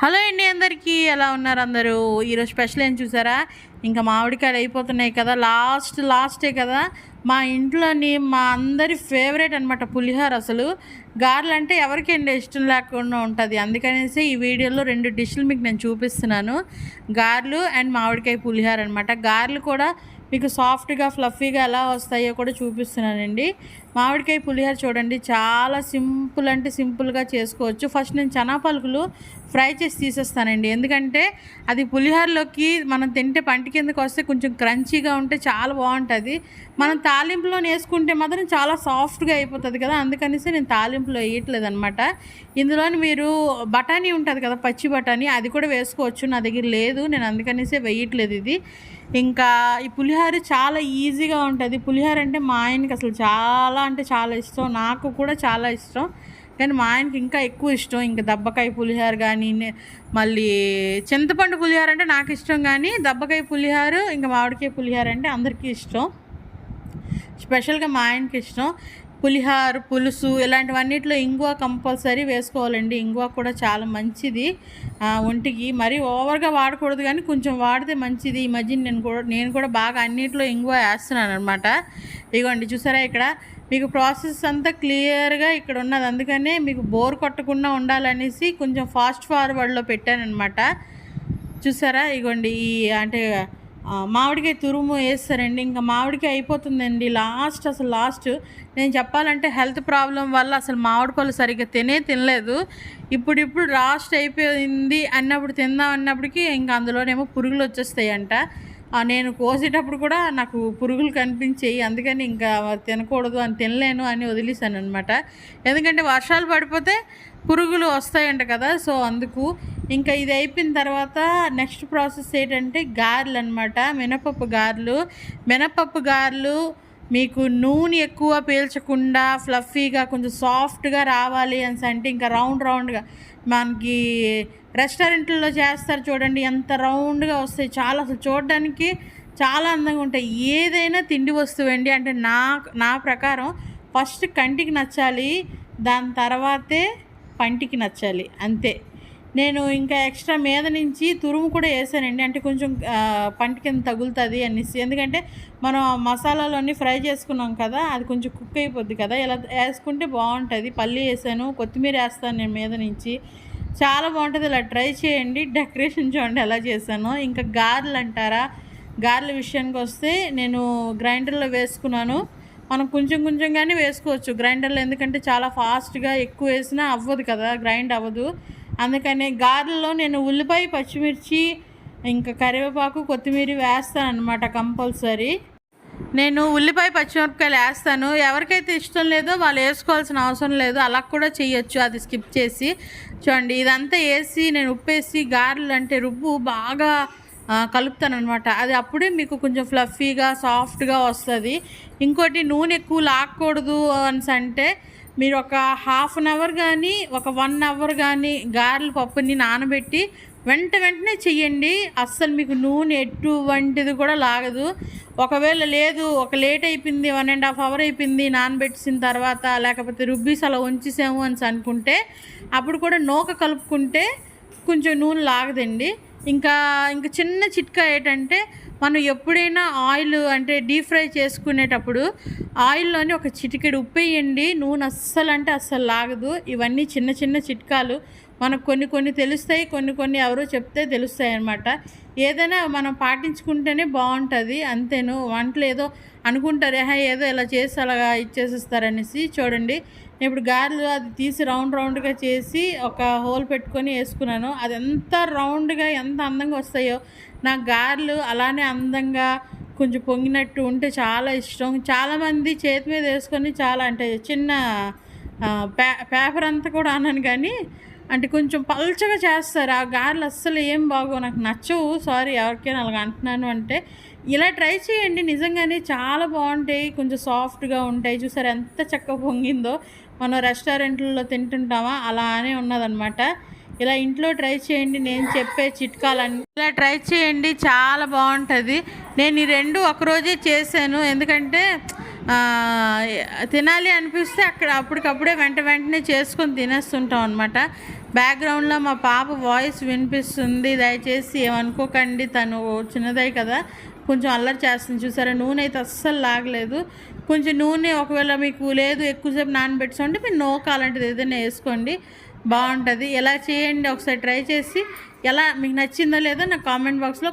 Hello అండి అందరికీ ఎలా ఉన్నారు అందరూ? ఈరోజు స్పెషల్ ఏం చూసారా? ఇంకా మామిడికాయలు అయిపోతున్నాయి కదా లాస్ట్ లాస్టే కదా. మా ఇంట్లోని మా అందరి ఫేవరెట్ అనమాట పులిహోర అసలు. గారెలు అంటే ఎవరికండి ఇష్టం లేకుండా ఉంటుంది. అందుకనేసి ఈ వీడియోలో రెండు డిష్లు మీకు నేను చూపిస్తున్నాను. గారెలు అండ్ మామిడికాయ పులిహోర అనమాట గారెలు కూడా మీకు సాఫ్ట్గా ఫ్లఫీగా ఎలా వస్తాయో కూడా చూపిస్తున్నానండి. మామిడికాయ పులిహోర చూడండి చాలా సింపుల్ అంటే సింపుల్గా చేసుకోవచ్చు. ఫస్ట్ నేను చనా పలుకులు ఫ్రై చేసి తీసేస్తానండి. ఎందుకంటే అది పులిహోరలోకి మనం తింటే పంటి కిందకి వస్తే కొంచెం క్రంచీగా ఉంటే చాలా బాగుంటుంది. మనం తాలింపులో వేసుకుంటే మాత్రం చాలా సాఫ్ట్గా అయిపోతుంది కదా అందుకనేసి నేను తాలింపులో వేయట్లేదు అనమాట ఇందులోని మీరు బఠానీ ఉంటుంది కదా పచ్చి బఠానీ అది కూడా వేసుకోవచ్చు. నా దగ్గర లేదు నేను అందుకనేసే వేయట్లేదు ఇది. ఇంకా ఈ పులిహోర చాలా ఈజీగా ఉంటుంది. పులిహోర అంటే మా ఆయనకి అసలు చాలా అంటే చాలా ఇష్టం నాకు కూడా చాలా ఇష్టం. కానీ మా ఆయనకి ఇంకా ఎక్కువ ఇష్టం. ఇంకా దబ్బకాయ పులిహోర కానీ మళ్ళీ చింతపండు పులిహోర అంటే నాకు ఇష్టం కానీ దబ్బకాయ పులిహోర ఇంకా మామిడికాయ పులిహోర అంటే అందరికీ ఇష్టం. స్పెషల్గా మా ఆయనకి ఇష్టం. పులిహార పులుసు ఇలాంటివన్నిట్లో ఇంగువ కంపల్సరీ వేసుకోవాలండి. ఇంగువ కూడా చాలా మంచిది. ఒంటికి మరీ ఓవర్గా వాడకూడదు కానీ కొంచెం వాడితే మంచిది. ఈ మధ్య నేను కూడా నేను కూడా బాగా అన్నిటిలో ఇంగువ వేస్తున్నాను అనమాట ఇగోండి చూసారా ఇక్కడ? మీకు ప్రాసెస్ అంతా క్లియర్గా ఇక్కడ ఉన్నది. అందుకనే మీకు బోర్ కొట్టకుండా ఉండాలనేసి కొంచెం ఫాస్ట్ ఫార్వర్డ్లో పెట్టానమాట చూసారా? ఇగోండి ఈ అంటే మామిడికాయ తురుము వేస్తారండి. ఇంకా మామిడికాయ అయిపోతుందండి లాస్ట్ అసలు లాస్ట్. నేను చెప్పాలంటే హెల్త్ ప్రాబ్లం వల్ల అసలు మామిడి పళ్ళు సరిగ్గా తినే తినలేదు. ఇప్పుడిప్పుడు లాస్ట్ అయిపోయింది అన్నప్పుడు తిందాం అన్నప్పటికీ ఇంకా అందులోనేమో పురుగులు వచ్చేస్తాయంట. నేను కోసేటప్పుడు కూడా నాకు పురుగులు కనిపించాయి అందుకని ఇంకా తినకూడదు అని తినలేను అని వదిలేసాను అనమాట ఎందుకంటే వర్షాలు పడిపోతే పురుగులు వస్తాయంట కదా సో అందుకు ఇంకా ఇది అయిపోయిన తర్వాత నెక్స్ట్ ప్రాసెస్ ఏంటంటే గారెలు అనమాట మినపప్పు గారెలు మినపప్పు గారెలు మీకు నూనె ఎక్కువ పీల్చకుండా ఫ్లఫీగా కొంచెం సాఫ్ట్గా రావాలి అని అంటే ఇంకా రౌండ్ రౌండ్గా. మనకి రెస్టారెంట్లలో చేస్తారు చూడండి ఎంత రౌండ్గా వస్తాయి. చాలా అసలు చూడడానికి చాలా అందంగా ఉంటాయి. ఏదైనా తిండి వస్తువు అండి అంటే నా నా ప్రకారం ఫస్ట్ కంటికి నచ్చాలి దాని తర్వాతే పంటికి నచ్చాలి. అంతే. నేను ఇంకా ఎక్స్ట్రా మీద నుంచి తురుము కూడా వేసానండి. అంటే కొంచెం పంట కింద తగులుతుంది అనేసి. ఎందుకంటే మనం ఆ మసాలాలన్నీ ఫ్రై చేసుకున్నాం కదా అది కొంచెం కుక్ అయిపోద్ది కదా. ఇలా వేసుకుంటే బాగుంటుంది. పల్లి వేసాను కొత్తిమీర వేస్తాను నేను మీద నుంచి. చాలా బాగుంటుంది. ఇలా ట్రై చేయండి. డెకరేషన్ చూడండి ఎలా చేశాను. ఇంకా గారెలు అంటారా? గారెల విషయానికి వస్తే నేను గ్రైండర్లో వేసుకున్నాను. మనం కొంచెం కొంచెంగానే వేసుకోవచ్చు. గ్రైండర్లో ఎందుకంటే చాలా ఫాస్ట్గా ఎక్కువ వేసినా అవ్వదు కదా. గ్రైండ్ అవ్వదు. అందుకని గారెలో నేను ఉల్లిపాయ పచ్చిమిర్చి ఇంకా కరివేపాకు కొత్తిమీర వేస్తాను అనమాట కంపల్సరీ. నేను ఉల్లిపాయ పచ్చిమిరపకాయలు వేస్తాను. ఎవరికైతే ఇష్టం లేదో వాళ్ళు వేసుకోవాల్సిన అవసరం లేదు. అలా కూడా చేయొచ్చు అది స్కిప్ చేసి చూడండి. ఇదంతా వేసి నేను ఉప్పేసి గారెలు అంటే రుబ్బు బాగా కలుపుతాను అనమాట అది అప్పుడే మీకు కొంచెం ఫ్లఫీగా సాఫ్ట్గా వస్తుంది. ఇంకోటి నూనె ఎక్కువ లాక్కూడదు అని అంటే మీరు ఒక హాఫ్ అన్ అవర్ కానీ ఒక వన్ అవర్ కానీ గారెల పప్పుని నానబెట్టి వెంట వెంటనే చెయ్యండి. అస్సలు మీకు నూనె ఎటువంటిది కూడా లాగదు. ఒకవేళ లేదు ఒక లేట్ అయిపోయింది వన్ అండ్ హాఫ్ అవర్ అయిపోయింది నానబెట్టిన తర్వాత లేకపోతే రుబ్బీస్ అలా ఉంచేసాము అని అనుకుంటే అప్పుడు కూడా నూక కలుపుకుంటే కొంచెం నూనె లాగదండి. ఇంకా ఇంకా చిన్న చిట్కా ఏంటంటే మనం ఎప్పుడైనా ఆయిల్ అంటే డీప్ ఫ్రై చేసుకునేటప్పుడు ఆయిల్లోని ఒక చిటికెడు ఉప్పు వేయండి. నూనె అస్సలు అంటే అస్సలు లాగదు. ఇవన్నీ చిన్న చిన్న చిట్కాలు. మనకు కొన్ని కొన్ని తెలుస్తాయి కొన్ని కొన్ని ఎవరో చెప్తే తెలుస్తాయి అనమాట ఏదైనా మనం పాటించుకుంటేనే బాగుంటుంది అంతేను. వంటలు ఏదో అనుకుంటారు ఏహా ఏదో ఇలా చేసి అలాగా ఇచ్చేసిస్తారనేసి. చూడండి నేను ఇప్పుడు గారెలు అది తీసి రౌండ్ రౌండ్గా చేసి ఒక హోల్ పెట్టుకొని వేసుకున్నాను. అది ఎంత రౌండ్గా ఎంత అందంగా వస్తాయో. నాకు గారెలు అలానే అందంగా కొంచెం పొంగినట్టు ఉంటే చాలా ఇష్టం. చాలామంది చేతి మీద వేసుకొని చాలా అంటే చిన్న పే పేపర్ అంతా కూడా అన్నాను కానీ అంటే కొంచెం పల్చగా చేస్తారు. ఆ గారెలు అస్సలు ఏం బాగో నాకు నచ్చవు. సారీ ఎవరికైనా అలాగ అంటున్నాను అంటే ఇలా ట్రై చేయండి. నిజంగానే చాలా బాగుంటాయి. కొంచెం సాఫ్ట్గా ఉంటాయి. చూసారు ఎంత చక్కగా పొంగిందో. మనం రెస్టారెంట్లలో తింటుంటామా? అలానే ఉన్నదనమాట ఇలా ఇంట్లో ట్రై చేయండి. నేను చెప్పే చిట్కాలన్నీ ఇలా ట్రై చేయండి. చాలా బాగుంటుంది. నేను ఈ రెండు ఒకరోజే చేశాను. ఎందుకంటే తినాలి అనిపిస్తే అక్కడ అప్పటికప్పుడే వెంట వెంటనే చేసుకొని తినేస్తుంటాం అనమాట బ్యాక్గ్రౌండ్లో మా పాప వాయిస్ వినిపిస్తుంది. దయచేసి ఏమనుకోకండి. తను చిన్నదే కదా. కొంచెం అల్లరి చేస్తుంది. చూసారా? నూనె అయితే అస్సలు లాగలేదు. కొంచెం నూనె ఒకవేళ మీకు లేదు ఎక్కువసేపు నానబెట్టుకోండి మీరు నోక అలాంటిది ఏదైనా వేసుకోండి. బాగుంటుంది. ఎలా చేయండి? ఒకసారి ట్రై చేసి ఎలా మీకు నచ్చిందో లేదో నా కామెంట్ బాక్స్లో